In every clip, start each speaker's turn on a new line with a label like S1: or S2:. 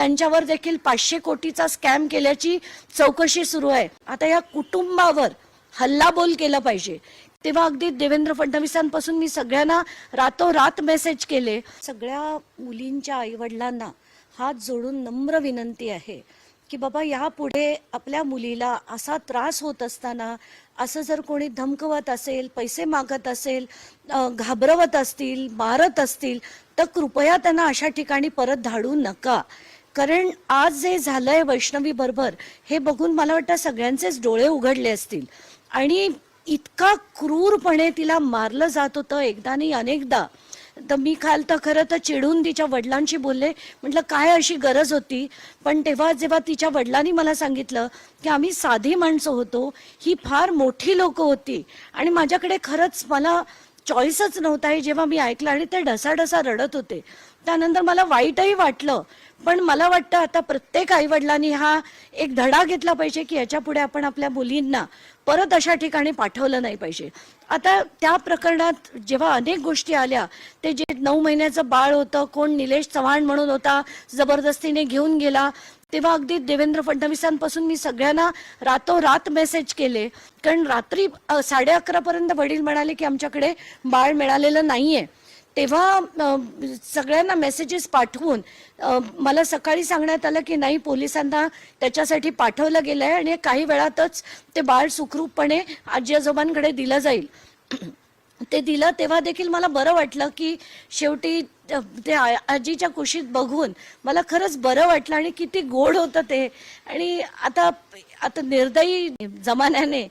S1: त्यांच्यावर देखील पाचशे कोटीचा स्कॅम केल्याची चौकशी सुरू आहे. आता या कुटुंबावर हल्लाबोल केला पाहिजे. तेव्हा अगदी देवेंद्र फडणवीसांपासून मी सगळ्यांना रातोरात मेसेज केले. सगळ्या मुलींच्या आईवडिलांना हात जोडून नम्र विनंती आहे की बाबा यापुढे आपल्या मुलीला असा त्रास होत असताना असं जर कोणी धमकवत असेल पैसे मागत असेल घाबरवत असतील मारत असतील तर कृपया त्यांना अशा ठिकाणी परत धाडू नका. कारण आज जे झालंय वैष्णवी बरोबर हे बघून मला वाटतं सगळ्यांचेच डोळे उघडले असतील. आणि इतका क्रूरपणे तिला मारलं जात होतं एकदा नाही अनेकदा. तर मी काल तर खरं तर चिडून तिच्या वडिलांशी बोलले म्हटलं काय अशी गरज होती? पण तेव्हा जेव्हा तिच्या वडिलांनी मला सांगितलं की आम्ही साधी माणसं होतो ही फार मोठी लोक होती. आणि माझ्याकडे खरंच मला चॉईसच नव्हता हे जेव्हा मी ऐकलं आणि ते ढसाढसा रडत होते. त्यानंतर मला वाईटही वाटलं. पण मला वाटतं आता प्रत्येक आईवडिलांनी हा एक धडा घेतला पाहिजे की याच्यापुढे आपण आपल्या मुलींना परत अशा ठिकाणी पाठवलं नाही पाहिजे. आता त्या प्रकरणात जेव्हा अनेक गोष्टी आल्या ते जे नऊ महिन्याचं बाळ होतं कोण निलेश चव्हाण म्हणून होता जबरदस्तीने घेऊन गेला तेव्हा अगदी देवेंद्र फडणवीसांपासून मी सगळ्यांना रातोरात मेसेज केले. कारण रात्री साडे अकरापर्यंत वडील म्हणाले की आमच्याकडे बाळ मिळालेलं नाहीये. तेव्हा सगळ्यांना मेसेजेस पाठवून मला सकाळी सांगण्यात आलं की नाही पोलिसांना त्याच्यासाठी पाठवलं गेलं आहे आणि काही वेळातच ते बाळ सुखरूपपणे आजी आजोबांकडे दिलं जाईल. ते दिलं तेव्हा देखील मला बरं वाटलं की शेवटी ते आजीच्या कुशीत बघून मला खरंच बरं वाटलं आणि किती गोड होतं ते. आणि आता आता निर्दयी जमान्याने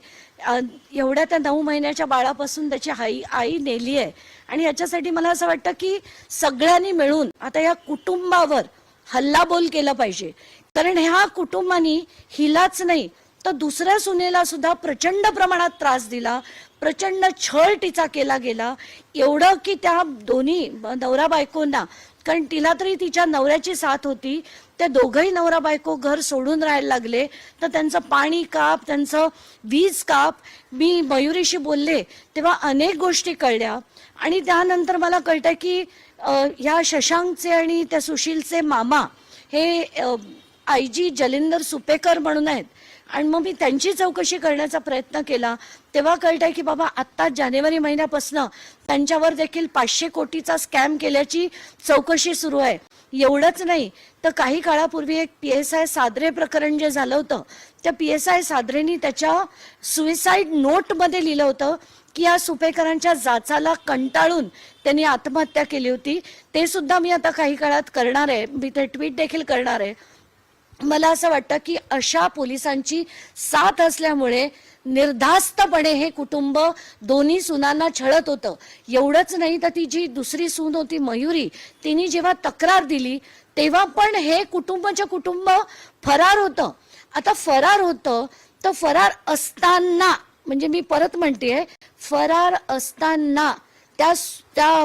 S1: एवढ्या त्या नऊ महिन्याच्या बाळापासून त्याची आई आई नेली आहे. आणि याच्यासाठी मला असं वाटतं की सगळ्यांनी मिळून आता या कुटुंबावर हल्लाबोल केला पाहिजे. कारण ह्या कुटुंबानी हिलाच नाही तर दुसऱ्या सुनेला सुद्धा प्रचंड प्रमाणात त्रास दिला प्रचंड छळ तिचा केला गेला. एवढं की त्या दोन्ही नवरा बायकोंना कारण तिला तरी तिच्या नवऱ्याची साथ होती ते दोघंही नवरा बायको घर सोडून राहायला लागले. तर त्यांचं पाणी काप त्यांचं वीज काप मी मयुरीशी बोलले तेव्हा अनेक गोष्टी कळल्या. आणि त्यानंतर मला कळतं की ह्या शशांकचे आणि त्या सुशीलचे मामा हे आय जी जलिंदर सुपेकर म्हणून आहेत. आणि मग मी त्यांची चौकशी करण्याचा प्रयत्न केला. तेव्हा कळतंय की बाबा आत्ता जानेवारी महिन्यापासून त्यांच्यावर देखील पाचशे कोटीचा स्कॅम केल्याची चौकशी सुरू आहे. एवढंच नाही तर काही काळापूर्वी एक पी एस आय सादरे प्रकरण जे झालं होतं त्या पी एस आय सादरेनी त्याच्या सुईसाईड नोटमध्ये लिहिलं होतं की या सुपेकरांच्या जाचाला कंटाळून त्यांनी आत्महत्या केली होती. ते सुद्धा मी आता काही काळात करणार आहे. मी ते ट्विट देखील करणार आहे. मला असं वाटतं की अशा पोलिसांची साथ असल्यामुळे निर्धास्तपणे हे कुटुंब दोन्ही सुनांना छळत होतं. एवढंच नाही तर ती जी दुसरी सून होती मयुरी तिने जेव्हा तक्रार दिली तेव्हा पण हे कुटुंबाच्या कुटुंब फरार होतं. आता फरार होतं तर फरार असताना म्हणजे मी परत म्हणतेय फरार असताना त्या त्या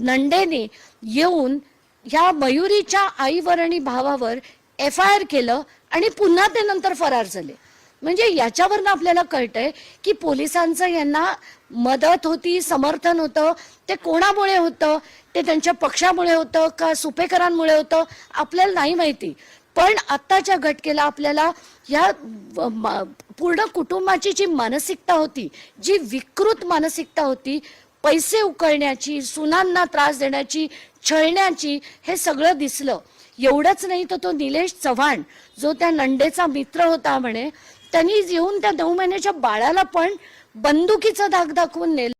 S1: नंडेने येऊन ह्या मयुरीच्या आईवर आणि भावावर एफ आय आर केलं आणि पुन्हा ते नंतर फरार झाले. म्हणजे याच्यावरनं आपल्याला कळतंय की पोलिसांचं यांना मदत होती समर्थन होतं ते कोणामुळे होतं ते त्यांच्या पक्षामुळे होतं का सुपेकरांमुळे होतं आपल्याला नाही माहिती. पण आत्ताच्या घटकेला आपल्याला या पूर्ण कुटुंबाची जी मानसिकता होती जी विकृत मानसिकता होती पैसे उकळण्याची सुनांना त्रास देण्याची छळण्याची हे सगळं दिसलं. एवढंच नाही तर तो निलेश चव्हाण जो त्या नंडेचा मित्र होता म्हणे त्यांनी येऊन त्या नऊ महिन्याच्या बाळाला पण बंदुकीचा धाक दाखवून नेलं.